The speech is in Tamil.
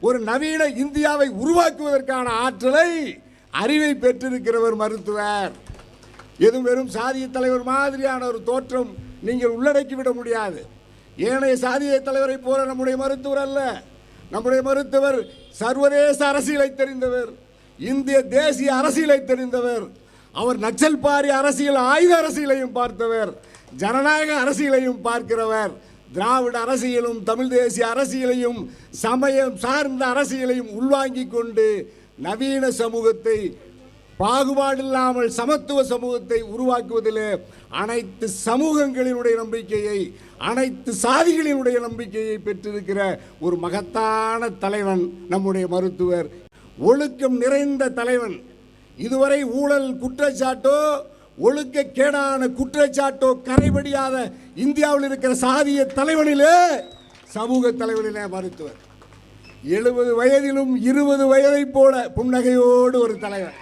ஒரு நவீன இந்தியாவை உருவாக்குவதற்கான ஆற்றலை அறிவை பெற்றிருக்கிறவர் மருத்துவர். எதுவும் வெறும் சாதிய தலைவர் மாதிரியான ஒரு தோற்றம் நீங்கள் உள்ளடக்கி விட முடியாது. ஏனைய சாதிய தலைவரை போல நம்முடைய மருத்துவர் அல்ல. நம்முடைய மருத்துவர் சர்வதேச அரசியலை தெரிந்தவர். இந்திய தேசிய அரசியலை தெரிந்தவர். அவர் நக்சல் பாரி அரசியல் ஆயுத அரசியலையும் பார்த்தவர். ஜனநாயக அரசியலையும் பார்க்கிறவர். திராவிட அரசியலும் தமிழ் தேசிய அரசியலையும் சமயம் சார்ந்த அரசியலையும் உள்வாங்கிக் கொண்டு நவீன சமூகத்தை பாகுபாடில்லாமல் சமத்துவ சமூகத்தை உருவாக்குவதில் அனைத்து சமூகங்களினுடைய நம்பிக்கையை அனைத்து சாதிகளினுடைய நம்பிக்கையை பெற்றிருக்கிற ஒரு மகத்தான தலைவன் நம்முடைய மருத்துவர். ஒழுக்கம் நிறைந்த தலைவன். இதுவரை ஊழல் குற்றச்சாட்டோ ஒழுக்கக்கேடான குற்றச்சாட்டோ கரைபடியாத இந்தியாவில் இருக்கிற சாதிய தலைவனிலே சமூக தலைவனிலே மருத்துவர். எழுபது வயதிலும் இருபது வயதைப் போல புன்னகையோடு ஒரு தலைவர்.